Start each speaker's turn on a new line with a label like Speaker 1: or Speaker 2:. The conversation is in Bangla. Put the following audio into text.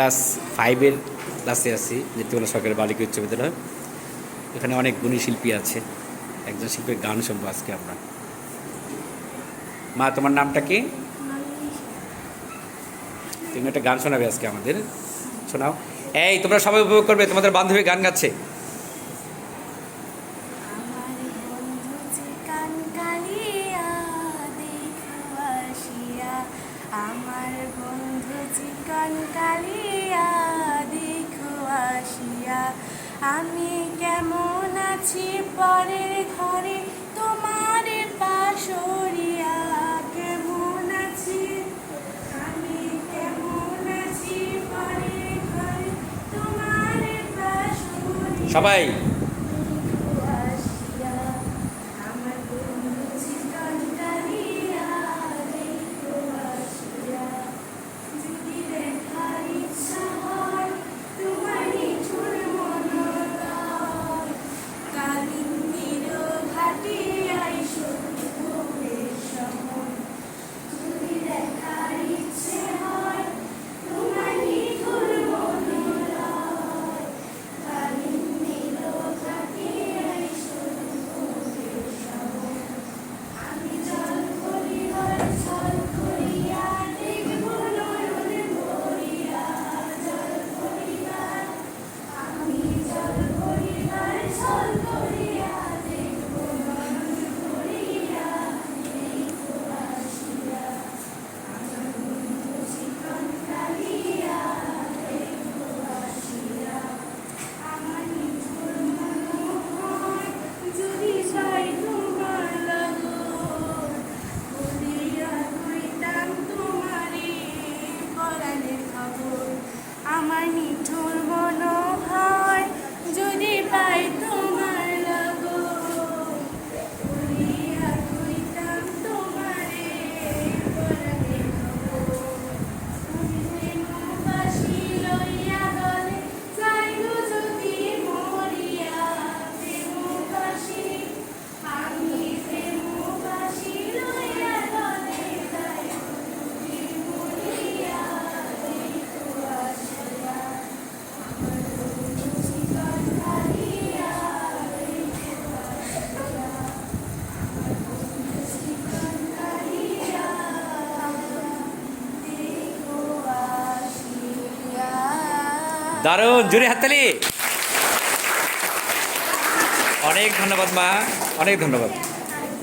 Speaker 1: ক্লাস ফাইভের ক্লাসে আছি নীতিমালা সরকারি বালিকা উচ্চ বিদ্যালয়। এখানে অনেক গুণী শিল্পী আছে। একজন শিল্পীর গান শুনব আজকে আমরা। মা, তোমার নামটা কি? তুমি একটা গান শোনাবে আজকে আমাদের। শোনাও। এই, তোমরা সবাই উপভোগ করবে, তোমাদের বান্ধবী গান গাচ্ছে।
Speaker 2: আমার বন্ধু চিকান কালিয়া আমি কেমন আছি পরের ঘরে? তোমার পাশরিয়া কেমন আছি? আমি কেমন আছি পরের ঘরে? তোমার পাশরিয়া
Speaker 1: সবাই।
Speaker 2: আমার নিঠুর মনোহর
Speaker 1: দারুণ জুড়ে হাততালি অনেক ধন্যবাদ মা অনেক ধন্যবাদ।